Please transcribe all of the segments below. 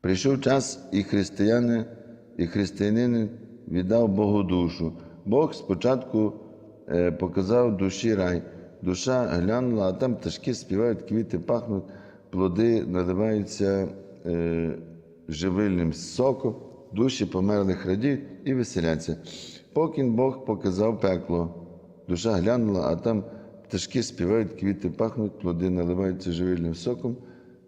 Прийшов час, і християни, і християнин віддав Богу душу. Бог спочатку е, показав душі рай. Душа глянула, а там пташки співають, квіти пахнуть, плоди наливаються е, живильним соком, душі померлих радіють і веселяться. Поки Бог показав пекло. Душа глянула, а там пташки співають, квіти пахнуть, плоди наливаються живильним соком,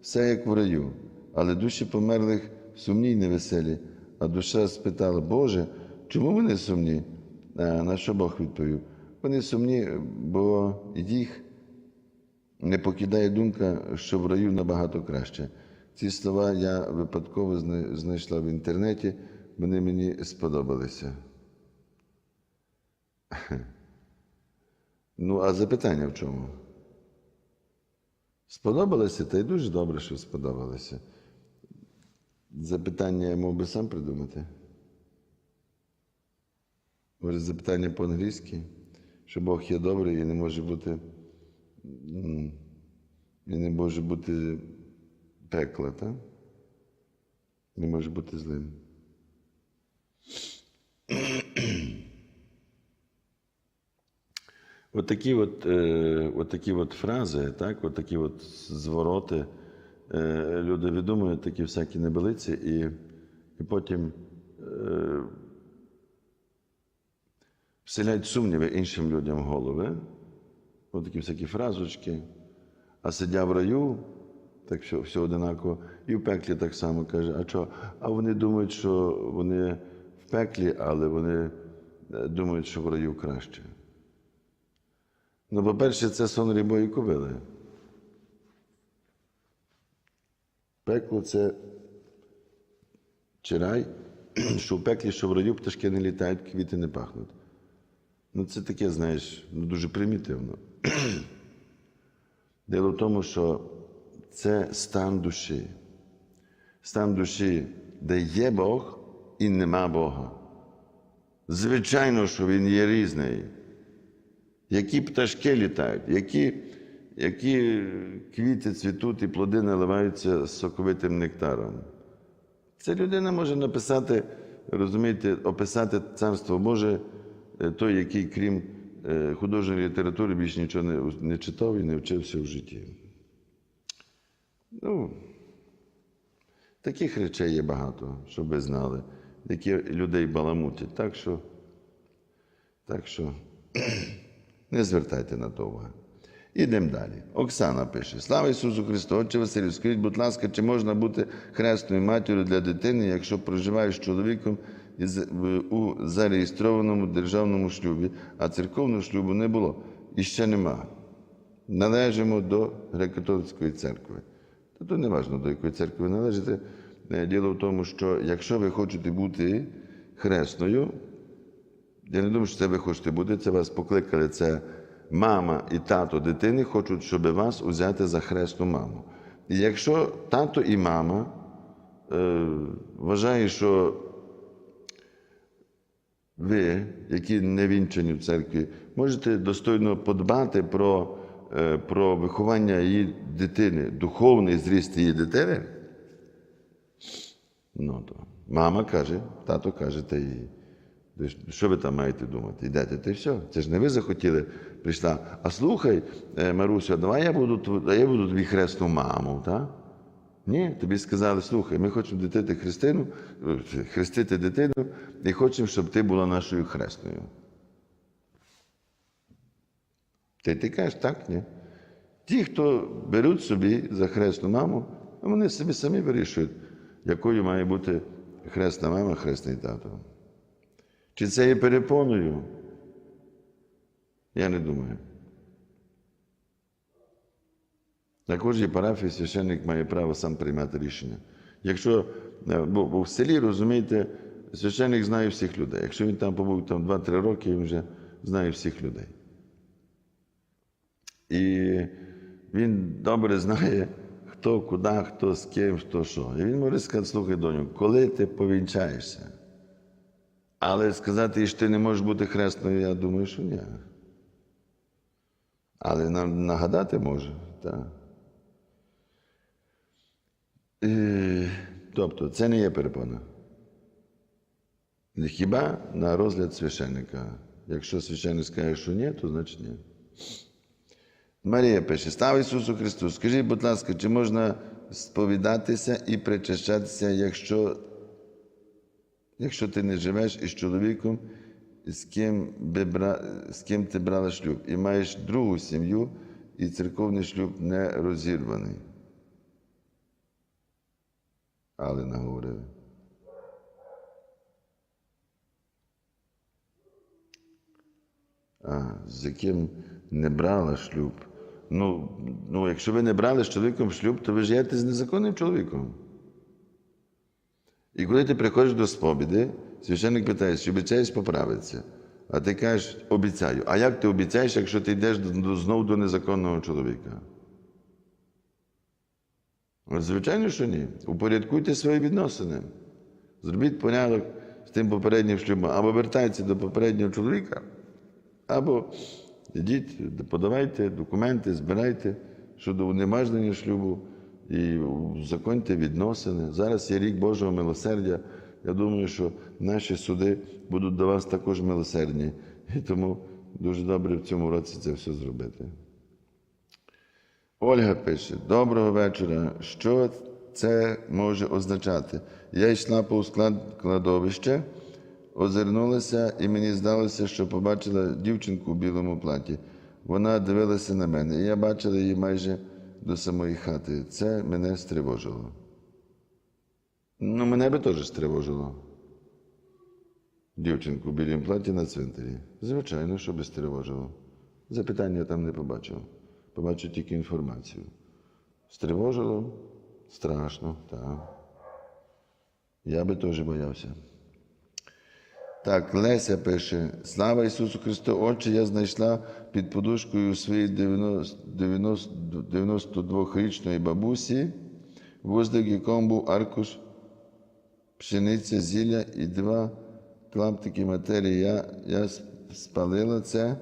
все як в раю. Але душі померлих сумні й невеселі. А душа спитала, Боже, чому вони сумні? А на що Бог відповів? Вони сумні, бо їх не покидає думка, що в раю набагато краще. Ці слова я випадково знайшла в інтернеті, вони мені сподобалися. Ну, а запитання в чому? Сподобалося, та й дуже добре, що сподобалося. Запитання я мав би сам придумати. Може, запитання по-англійськи, що Бог є добрий і не може бути. І не може бути пекла, так? Не може бути злим. От такі от, е, от такі от фрази, так, от такі от звороти. Е, люди видумують такі всякі небелиці, і, і потім е, вселяють сумніви іншим людям в голови. От такі всякі фразочки. А сидя в раю, так все, все одинаково, і в пеклі так само каже, а що? А вони думають, що вони в пеклі, але вони е, думають, що в раю краще. Ну, по-перше, це сон рібої кобили. Пекло це чи рай, що в пеклі, що в раю пташки не літають, квіти не пахнуть. Ну, це таке, знаєш, ну, дуже примітивно. Діло в тому, що це стан душі. Стан душі, де є Бог і нема Бога. Звичайно, що він є різний. Які пташки літають, які, які квіти цвітуть і плоди наливаються соковитим нектаром. Це людина може написати, розумієте, описати царство Боже, е, той, який, крім е, художньої літератури, більш нічого не, не читав і не вчився в житті. Ну, таких речей є багато, щоб ви знали, які людей баламутять. Так що, так що не звертайте на то уваги. Ідемо далі. Оксана пише: Слава Ісусу Христу! Отче Василю, скажіть, будь ласка, чи можна бути хресною матір'ю для дитини, якщо проживаєш з чоловіком у зареєстрованому державному шлюбі, а церковного шлюбу не було і ще нема. Належимо до греко-католицької церкви. То не важливо, до якої церкви ви належите. Е, Діло в тому, що якщо ви хочете бути хресною, я не думаю, що це ви хочете бути. Це вас покликали. Це мама і тато дитини хочуть, щоб вас узяти за хресну маму. І якщо тато і мама е, вважають, що ви, які не вінчані в церкві, можете достойно подбати про, е, про виховання її дитини, духовний зріст її дитини. Ну, то мама каже, тато каже, та ж- що ви там маєте думати? Йдете, й все. Це ж не ви захотіли, прийшла. А слухай, е, Маруся, давай я буду, я буду тобі хресну маму, так? Ні, тобі сказали, слухай, ми хочемо дитити Христину, е, хрестити дитину і хочемо, щоб ти була нашою хресною. Ти, ти кажеш, так, ні. Ті, хто беруть собі за хресну маму, вони собі самі вирішують, якою має бути хресна мама, хресний тато. Чи це є перепоною? Я не думаю. На кожній парафії священник має право сам приймати рішення. Якщо, е, бо, бо в селі, розумієте, священник знає всіх людей. Якщо він там побув там 2-3 роки, він вже знає всіх людей. І він добре знає, хто куди, хто з ким, хто що. І він може сказати, слухай, доню, коли ти повінчаєшся? Але сказати, що ти не можеш бути хресною, я думаю, що ні. Але нам нагадати може, так. Е, Тобто це не є перепона. Хіба на розгляд священника. Якщо священник скаже, що ні, то значить ні. Марія пише: Слава Ісусу Христу! Скажіть, будь ласка, чи можна сповідатися і причащатися, якщо, якщо ти не живеш із чоловіком, з ким, би бра... з ким ти брала шлюб, і маєш другу сім'ю, і церковний шлюб не розірваний? Але наговорили. А, з яким не брала шлюб. Ну, ну, якщо ви не брали з чоловіком шлюб, то ви живете з незаконним чоловіком. І коли ти приходиш до сповіді, священник питає, чи обіцяєш поправитися. А ти кажеш, обіцяю. А як ти обіцяєш, якщо ти йдеш знову до незаконного чоловіка? Звичайно, що ні. Упорядкуйте свої відносини. Зробіть порядок з тим попереднім шлюбом. Або вертайтеся до попереднього чоловіка, або йдіть, подавайте документи, збирайте щодо унеможнення шлюбу і законьте відносини. Зараз є рік Божого милосердя. Я думаю, що наші суди будуть до вас також милосердні. І тому дуже добре в цьому році це все зробити. Ольга пише: Доброго вечора. Що це може означати? Я йшла по склад кладовища, озирнулася, і мені здалося, що побачила дівчинку в білому платі. Вона дивилася на мене, і я бачила її майже до самої хати. Це мене стривожило. Ну, мене би теж стривожило. Дівчинку в білім платі на цвинтарі. Звичайно, що би стривожило. Запитання я там не побачив. Побачив тільки інформацію. Стривожило? Страшно, так. Я би теж боявся. Так, Леся пише: Слава Ісусу Христу! Отче, я знайшла під подушкою своєї 92-річної бабусі, вуздик, якому був аркуш пшениця, зілля і два клаптики матерії. Я, я спалила це.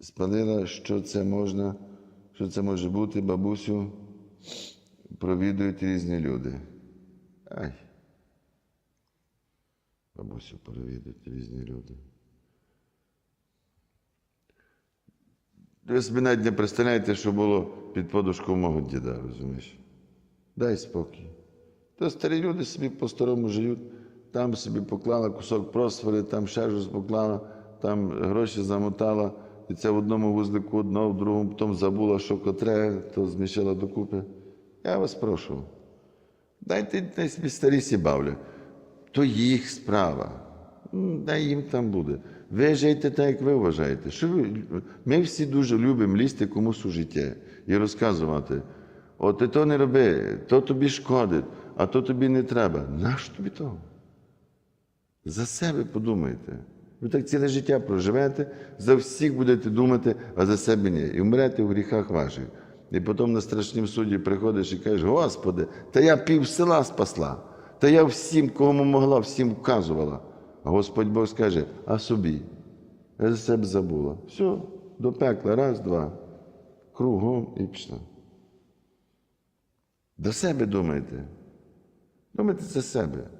Спалила, що це можна, що це може бути, бабусю провідують різні люди. Ай. Бабусю провідують різні люди. Ви собі навіть не представляєте, що було під подушкою мого діда, розумієш? Дай спокій. То старі люди собі по-старому живуть, там собі поклала кусок просфори, там ще щось поклала, там гроші замотала, і це в одному вузлику одно, в другому, потім забула, що котре, то змішала докупи. Я вас прошу. Дайте собі старі сі бавлять. То їх справа. Дай їм там буде. Ви жийте так, як ви вважаєте. Що ви? Ми всі дуже любимо лізти комусь у життя і розказувати. От ти то не роби, то тобі шкодить, а то тобі не треба. Нащо тобі то? За себе подумайте. Ви так ціле життя проживете, за всіх будете думати, а за себе ні. І вмрете в гріхах ваших. І потім на страшнім суді приходиш і кажеш, Господи, та я пів села спасла, та я всім, кому могла, всім вказувала. Господь Бог скаже, а собі? Я за себе забула. Все, до пекла, раз, два, кругом і пішла. До себе думайте. Думайте за себе.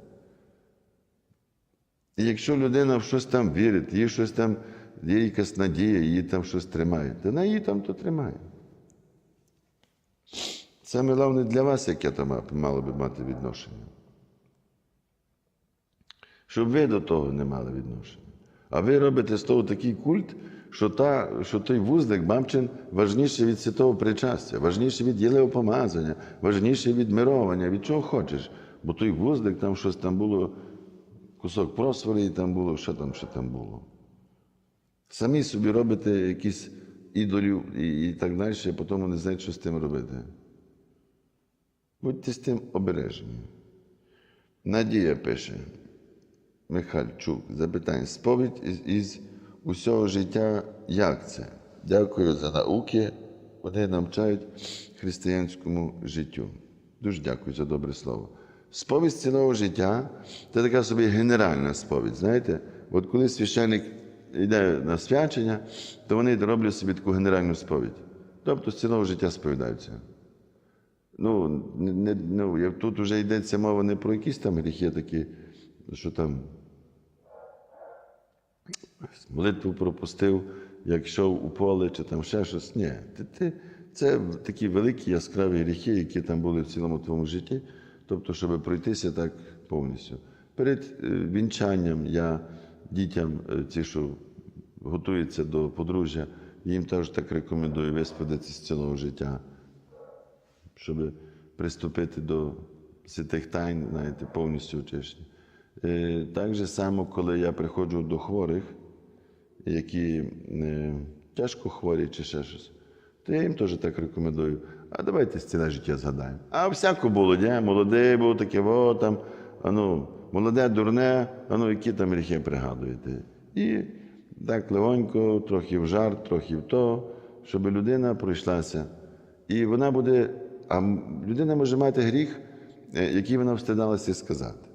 І якщо людина в щось там вірить, їй щось там, є якась надія, її там щось тримає, то вона її там то тримає. Саме головне для вас, яке там мало би мати відношення. Щоб ви до того не мали відношення. А ви робите з того такий культ, що та, що той вузлик бабчин важніший від святого причастя, важніший від єлеопомазання, важніший від мировання, від чого хочеш. Бо той вузлик, там щось там було, кусок просвори, і там було, що там, що там було. Самі собі робите якісь ідолів і, і так далі, а потім не знають, що з тим робити. Будьте з тим обережні. Надія пише. Михальчук, запитання. Сповідь із, із усього життя, як це? Дякую за науки. Вони навчають християнському життю. Дуже дякую за добре слово. Сповідь цілого життя це така собі генеральна сповідь. Знаєте, от коли священник йде на свячення, то вони роблять собі таку генеральну сповідь. Тобто з цілого життя сповідаються. ну, не, ну, тут вже йдеться мова не про якісь там гріхи такі, що там молитву пропустив, як йшов у поле чи там ще щось. Ні, це такі великі яскраві гріхи, які там були в цілому твоєму житті. Тобто, щоб пройтися так повністю. Перед е, вінчанням я дітям, е, ті, що готуються до подружжя, їм теж так рекомендую висповідатися з цілого життя, щоб приступити до святих тайн, знаєте, повністю очищення. Е, Так же само, коли я приходжу до хворих, які е, тяжко хворі чи ще щось, то я їм теж так рекомендую. А давайте ціле життя згадаємо. А всяко було, ні? молодий був таке, о, там, а ну, молоде, дурне, а ну, які там гріхи пригадуєте. І так легонько, трохи в жарт, трохи в то, щоб людина пройшлася. І вона буде, а людина може мати гріх, е, який вона встидалася сказати.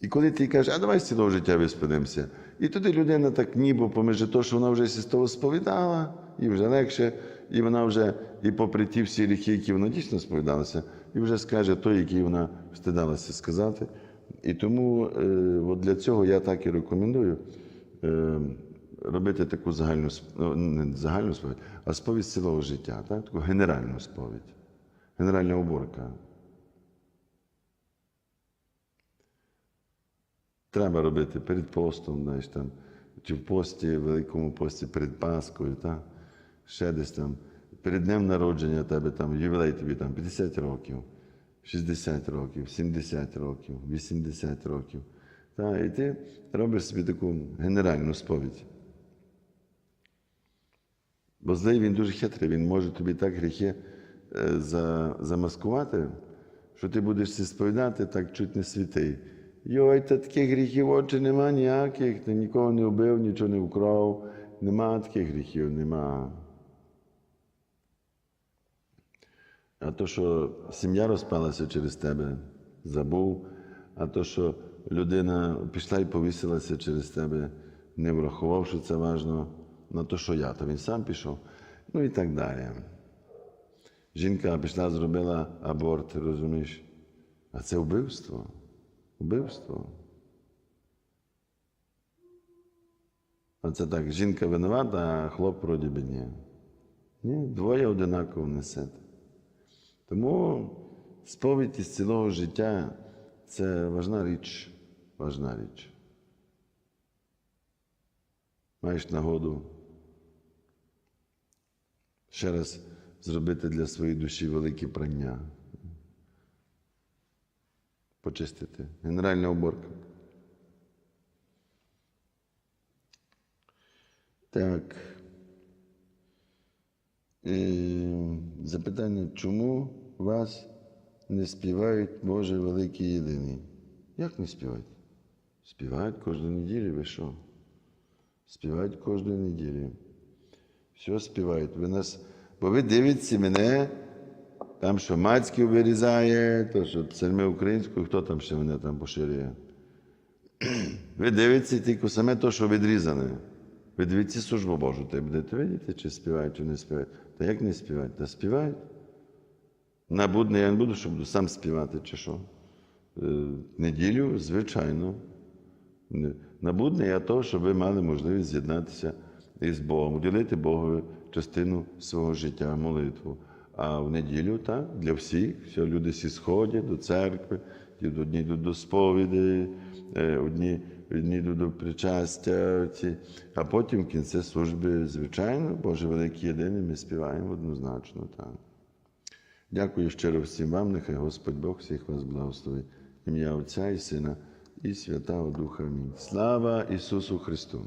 І коли ти кажеш, а давай з цілого життя виспадемося. І тоді людина так ніби поміж того, що вона вже з того сповідала, і вже легше, і вона вже, і попри ті всі гріхи, які вона дійсно сповідалася, і вже скаже той, який вона встидалася сказати. І тому е, от для цього я так і рекомендую е, робити таку загальну ну, не загальну сповідь, а сповідь цілого життя, так? таку генеральну сповідь, генеральна уборка. Треба робити перед постом, знаєш, там, чи в пості, в Великому пості перед Паскою, та? ще десь там, перед днем народження тебе там, ювілей тобі там 50 років, 60 років, 70 років, 80 років. Та? І ти робиш собі таку генеральну сповідь. Бо злий він дуже хитрий, він може тобі так гріхи е, за, замаскувати, що ти будеш сповідати так чуть не святий. Йой, та таких гріхів очі нема ніяких, ти нікого не вбив, нічого не вкрав. Нема таких гріхів, нема. А то, що сім'я розпалася через тебе, забув, а то, що людина пішла і повісилася через тебе, не врахував, що це важно, на то, що я, то він сам пішов, ну і так далі. Жінка пішла, зробила аборт, розумієш? А це вбивство. Вбивство. Це так, жінка винувата, а хлоп вроді би ні. Ні, двоє одинаково несете. Тому сповідь із цілого життя це важна річ. Важна річ. Маєш нагоду ще раз зробити для своєї душі велике прання. Почистити. Генеральна уборка. Так. І запитання, чому вас не співають Боже великий єдиний? Як не співають? Співають кожну неділю, ви що? Співають кожну неділю. Все співають. Ви нас, бо ви дивитеся мене, там, що Мацьків вирізає, то що псальми українською, хто там ще мене там поширює? Ви дивитеся тільки саме те, що відрізане. Ви дивіться службу Божу, й будете видіти, чи співають, чи не співають. Та як не співають? Та співають. На я не буду, що буду сам співати, чи що. Е, Неділю, звичайно. Не- На будне я то, щоб ви мали можливість з'єднатися із Богом, уділити Богові частину свого життя, молитву. А в неділю так, для всіх, все, люди всі сходять до церкви, одні йдуть до сповіді, е, одні, одні йдуть до причастя, ці, а потім в кінці служби, звичайно, Боже великий єдиний, ми співаємо однозначно. Так. Дякую щиро всім вам, нехай Господь Бог всіх вас благословить. Ім'я Отця і Сина і Святого Духа. Амінь. Слава Ісусу Христу!